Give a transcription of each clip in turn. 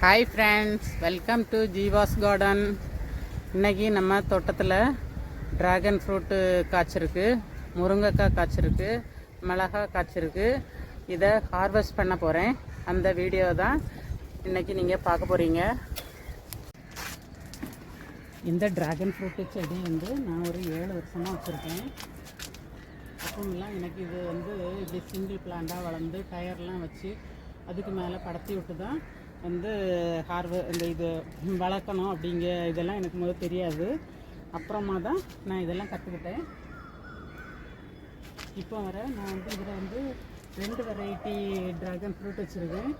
Hi friends welcome to Jeeva's garden இன்றைக்கி நம்ம தோட்டத்தில் ட்ராகன் ஃப்ரூட்டு காய்ச்சிருக்கு முருங்கைக்காய் காய்ச்சிருக்கு மிளகாய் காய்ச்சிருக்கு. இதை ஹார்வெஸ்ட் பண்ண போகிறேன் அந்த வீடியோ தான் இன்றைக்கி நீங்கள் பார்க்க போகிறீங்க இந்த ட்ராகன் ஃப்ரூட்டு செடி வந்து நான் ஒரு ஏழு வருஷமாக வச்சுருக்கேன். அப்போமெல்லாம் எனக்கு இது வந்து இப்படி சிங்கிள் பிளான்ட்டாக வளர்ந்து டயர்லாம் வச்சு அதுக்கு மேலே படத்தி விட்டு தான் வந்து ஹார்வ இந்த இது வளர்க்கணும் அப்படிங்க இதெல்லாம் எனக்கு முதல் தெரியாது. அப்புறமா தான் நான் இதெல்லாம் கற்றுக்கிட்டேன் இப்போ வர நான் வந்து இதில் வந்து ரெண்டு வெரைட்டி ட்ராகன் ஃப்ரூட் வச்சுருக்கேன்.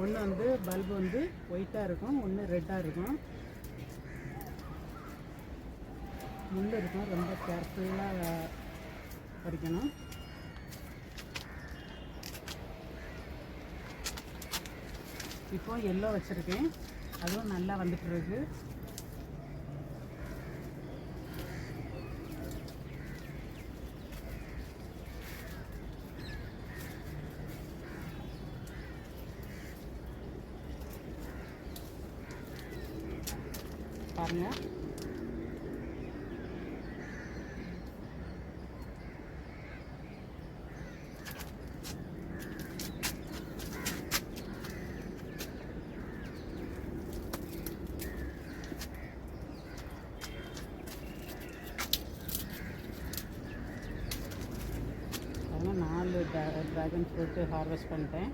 ஒன்று வந்து பல்பு வந்து ஒயிட்டாக இருக்கும் ஒன்று ரெட்டாக இருக்கும். முள் இருக்கும் ரொம்ப கேர்ஃபுல்லாக பறிக்கணும் இப்போ எல்லோ வச்சுருக்கேன். அதுவும் நல்லா வந்துட்டு இருக்கு பாருங்கள் பாருங்க நாலு ட்ராகன் ஃப்ரூட்டு ஹார்வெஸ்ட் பண்ணிட்டேன்.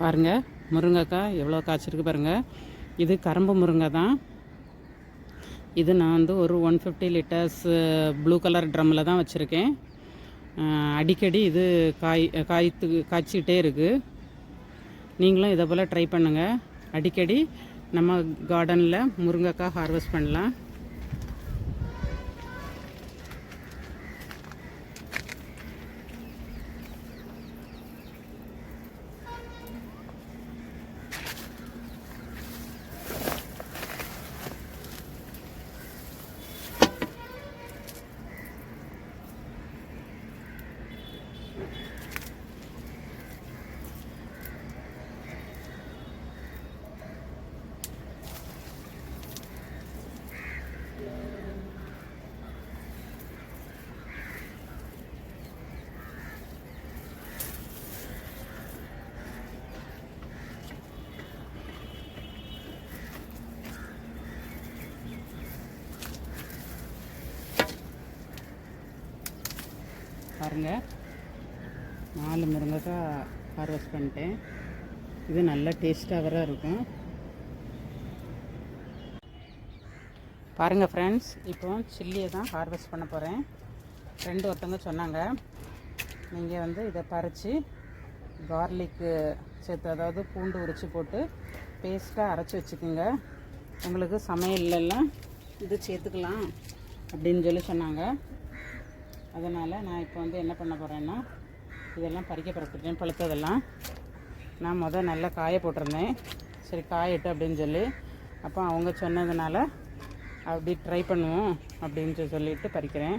பாருங்க முருங்கைக்காய் எவ்வளோ காய்ச்சிருக்கு பாருங்கள் இது கரும்பு முருங்கை தான். இது நான் வந்து ஒரு one fifty litres blue colour ட்ரம்மில் தான் வச்சுருக்கேன். அடிக்கடி இது காய் காய்த்து காய்ச்சிக்கிட்டே இருக்குது நீங்களும் இதை போல் ட்ரை பண்ணுங்கள் அடிக்கடி நம்ம கார்டனில் முருங்கைக்காய் ஹார்வெஸ்ட் பண்ணலாம். பாருங்கள் நாலு முருங்கைக்காய் ஹார்வெஸ்ட் பண்ணிட்டேன். இது நல்ல டேஸ்ட்டாக வர இருக்கும். பாருங்கள் ஃப்ரெண்ட்ஸ் இப்போ சில்லியை தான் ஹார்வெஸ்ட் பண்ண போகிறேன் ஃப்ரெண்டு ஒருத்தவங்க சொன்னாங்க. நீங்கள் வந்து இதை பறித்து கார்லிக்கு சேர்த்து அதாவது பூண்டு உரித்து போட்டு பேஸ்ட்டாக அரைச்சி வச்சுக்கோங்க. உங்களுக்கு சமையல்லாம் இது சேர்த்துக்கலாம் அப்படின்னு சொல்லி சொன்னாங்க. அதனால் நான் இப்போ வந்து என்ன பண்ண போகிறேன்னா இதெல்லாம் பறிக்க பறக்கிட்டேன் பழுத்ததெல்லாம். நான் முதல் நல்லா காய போட்டிருந்தேன். சரி காயட்டு அப்படின்னு சொல்லி. அப்போ அவங்க சொன்னதுனால அப்படி ட்ரை பண்ணுவோம் அப்படின்னு சொல்லி சொல்லிட்டு பறிக்கிறேன்.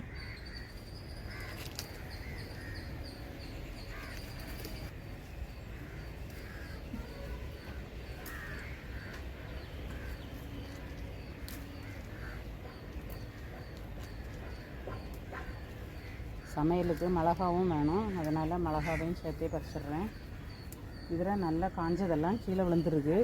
சமையலுக்கு மிளகாவும் வேணும். அதனால் மிளகாவையும் சேர்த்தே பறிச்சிடுறேன். இதில் நல்லா காஞ்சதெல்லாம் கீழே விழுந்துருக்கு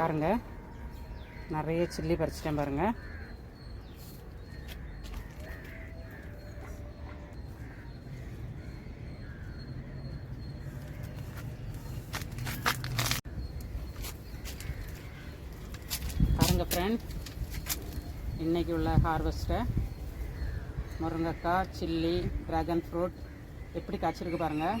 பாருங்கள் நிறைய சில்லி பறிச்சிட்டேன் பாருங்கள் பாருங்கள் ஃப்ரெண்ட் இன்றைக்கி உள்ள ஹார்வெஸ்ட்டை முருங்கைக்காய் சில்லி ட்ராகன் ஃப்ரூட் எப்படி காய்ச்சிருக்கு பாருங்கள்